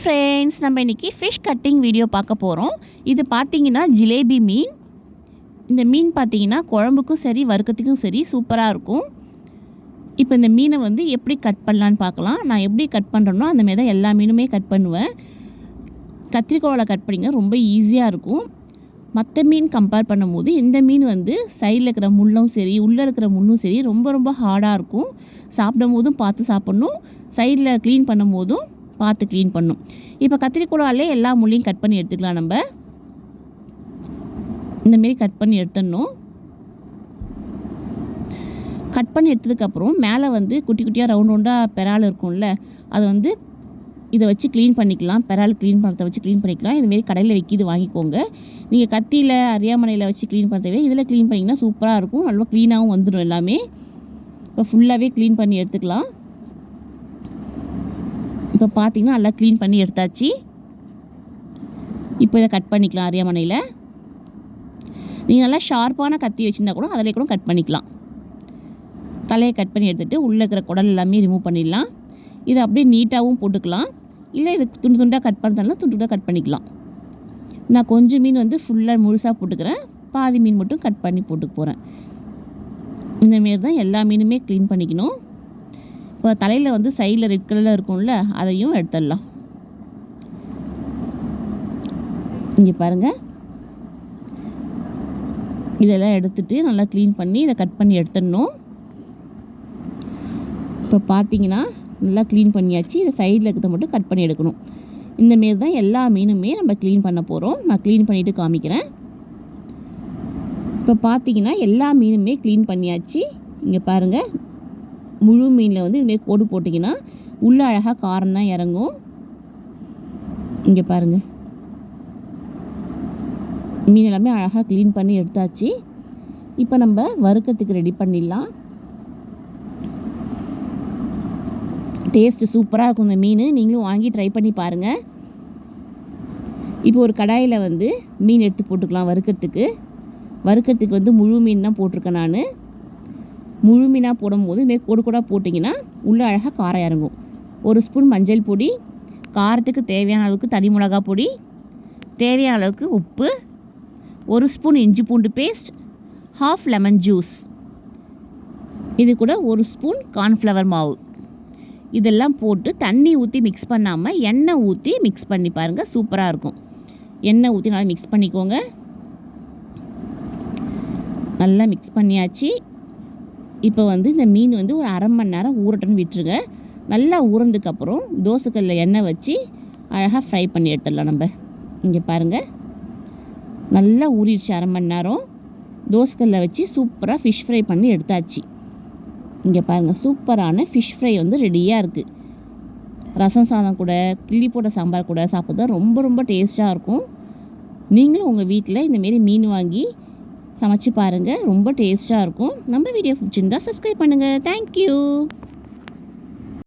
Friends நம்ம இன்றைக்கி fish cutting video பார்க்க போகிறோம் இது பார்த்திங்கன்னா ஜிலேபி மீன். இந்த மீன் பார்த்தீங்கன்னா குழம்புக்கும் சரி வறுக்கத்துக்கும் சரி சூப்பராக இருக்கும். இப்போ இந்த மீனை வந்து எப்படி கட் பண்ணலான்னு பார்க்கலாம். நான் எப்படி கட் பண்ணுறேனோ அந்த மாதிரி தான் எல்லா மீனுமே கட் பண்ணுவேன். கத்திரிக்கோவில் கட் பண்ணிங்க ரொம்ப ஈஸியாக இருக்கும். மற்ற மீன் கம்பேர் பண்ணும்போது இந்த மீன் வந்து சைடில் இருக்கிற முள்ளும் சரி உள்ளே இருக்கிற முள்ளும் சரி ரொம்ப ரொம்ப ஹார்டாக இருக்கும். சாப்பிடும் போதும் பார்த்து சாப்பிட்ணும். சைடில் க்ளீன் பண்ணும் போதும் பார்த்து க்ளீன் பண்ணும். இப்போ கத்திரிக்கோளாலே எல்லா முள்ளையும் கட் பண்ணி எடுத்துக்கலாம் நம்ம. இந்தமாரி கட் பண்ணி எடுத்துடணும். கட் பண்ணி எடுத்ததுக்கப்புறம் மேலே வந்து குட்டி குட்டியாக ரவுண்ட் ரவுண்டாக பெறால் இருக்கும்ல அதை வந்து இதை வச்சு க்ளீன் பண்ணிக்கலாம். பெறால் க்ளீன் பண்ணுறத வச்சு க்ளீன் பண்ணிக்கலாம். இதுமாரி கடையில் விற்கிது வாங்கிக்கோங்க. நீங்கள் கத்தியில் அரியாமனையில் வச்சு க்ளீன் பண்ணுறத விட இதில் க்ளீன் பண்ணிங்கன்னா சூப்பராக இருக்கும். நல்லா க்ளீனாகவும் வந்துடும் எல்லாமே. இப்போ ஃபுல்லாகவே க்ளீன் பண்ணி எடுத்துக்கலாம். இப்போ பார்த்தீங்கன்னா நல்லா க்ளீன் பண்ணி எடுத்தாச்சு. இப்போ இதை கட் பண்ணிக்கலாம் அரியாமனையில். நீங்கள் நல்லா ஷார்ப்பான கத்தி வச்சுருந்தா கூட அதில் கூட கட் பண்ணிக்கலாம். தலையை கட் பண்ணி எடுத்துகிட்டு உள்ளே இருக்கிற குடல் எல்லாமே ரிமூவ் பண்ணிடலாம். இதை அப்படியே நீட்டாகவும் போட்டுக்கலாம். இல்லை இது துண்டு துண்டாக கட் பண்ணுறதுனால துண்டு துண்டாக கட் பண்ணிக்கலாம். நான் கொஞ்சம் மீன் வந்து ஃபுல்லாக முழுசாக போட்டுக்கிறேன். பாதி மீன் மட்டும் கட் பண்ணி போட்டுக்க போகிறேன் இந்தமாரி தான் எல்லா மீனுமே க்ளீன் பண்ணிக்கணும். தலையில் வந்து சைடில் ரெட் கலரில் இருக்கும்ல அதையும் எடுத்துடலாம். இங்கே பாருங்கள் இதெல்லாம் எடுத்துட்டு நல்லா க்ளீன் பண்ணி இதை கட் பண்ணி எடுத்துடணும். இப்போ பார்த்தீங்கன்னா நல்லா க்ளீன் பண்ணியாச்சு. இதை சைடில் இருக்கிறத மட்டும் கட் பண்ணி எடுக்கணும். இந்தமாரி தான் எல்லா மீனுமே நம்ம க்ளீன் பண்ண போகிறோம் நான் க்ளீன் பண்ணிவிட்டு காமிக்கிறேன். இப்போ பார்த்தீங்கன்னா எல்லா மீனுமே க்ளீன் பண்ணியாச்சு. இங்கே பாருங்கள் முழு மீனில் வந்து இதுமாரி கோடு போட்டிங்கன்னா உள்ளே அழகாக காரம் தான் இறங்கும். இங்கே பாருங்கள் மீன் எல்லாமே அழகாக க்ளீன் பண்ணி எடுத்தாச்சு. இப்போ நம்ம வறுக்கிறதுக்கு ரெடி பண்ணிடலாம். டேஸ்ட்டு சூப்பராக இருக்கும் இந்த மீன். நீங்களும் வாங்கி ட்ரை பண்ணி பாருங்கள் இப்போ ஒரு கடாயில் வந்து மீன் எடுத்து போட்டுக்கலாம் வறுக்கிறதுக்கு. வறுக்கிறதுக்கு வந்து முழு மீன் தான் போட்டிருக்கேன் நான். முழு மீனாக போடும்போது இதுமாரி கொடு கூட போட்டிங்கன்னா உள்ளே அழகாக காரம் இறங்கும். ஒரு ஸ்பூன் மஞ்சள் பொடி காரத்துக்கு தேவையான அளவுக்கு தனி மிளகா பொடி தேவையான அளவுக்கு உப்பு ஒரு ஸ்பூன் இஞ்சி பூண்டு பேஸ்ட் ஹாஃப் லெமன் ஜூஸ் இது கூட ஒரு ஸ்பூன் கார்ன்ஃப்ளவர் மாவு. இதெல்லாம் போட்டு தண்ணி ஊற்றி மிக்ஸ் பண்ணாமல் எண்ணெய் ஊற்றி மிக்ஸ் பண்ணி பாருங்கள் சூப்பராக இருக்கும். எண்ணெய் ஊற்றி நல்லா மிக்ஸ் பண்ணிக்கோங்க. நல்லா மிக்ஸ் பண்ணியாச்சு. இப்போ வந்து இந்த மீன் வந்து ஒரு அரை மணி நேரம் ஊறட்டுன்னு விட்டுருங்க. நல்லா ஊறதுக்கப்புறம் தோசைக்கல்லில் எண்ணெய் வச்சு அழகாக ஃப்ரை பண்ணி எடுத்துடலாம் நம்ம. இங்கே பாருங்கள் நல்லா ஊறிடுச்சு அரை மணி நேரம். தோசைக்கல்லில் வச்சு சூப்பராக ஃபிஷ் ஃப்ரை பண்ணி எடுத்தாச்சு. இங்கே பாருங்கள் சூப்பரான ஃபிஷ் ஃப்ரை வந்து ரெடியாக இருக்குது ரசம் சாதம் கூட கிள்ளி போட்ட சாம்பார் கூட சாப்பிட்றது ரொம்ப ரொம்ப டேஸ்ட்டாக இருக்கும். நீங்களும் உங்கள் வீட்டில் இந்தமாரி மீன் வாங்கி சமைச்சு பாருங்கள் ரொம்ப டேஸ்ட்டாக இருக்கும். நம்ம வீடியோ பிடிச்சிருந்தா சப்ஸ்கிரைப் பண்ணுங்கள் தேங்க்யூ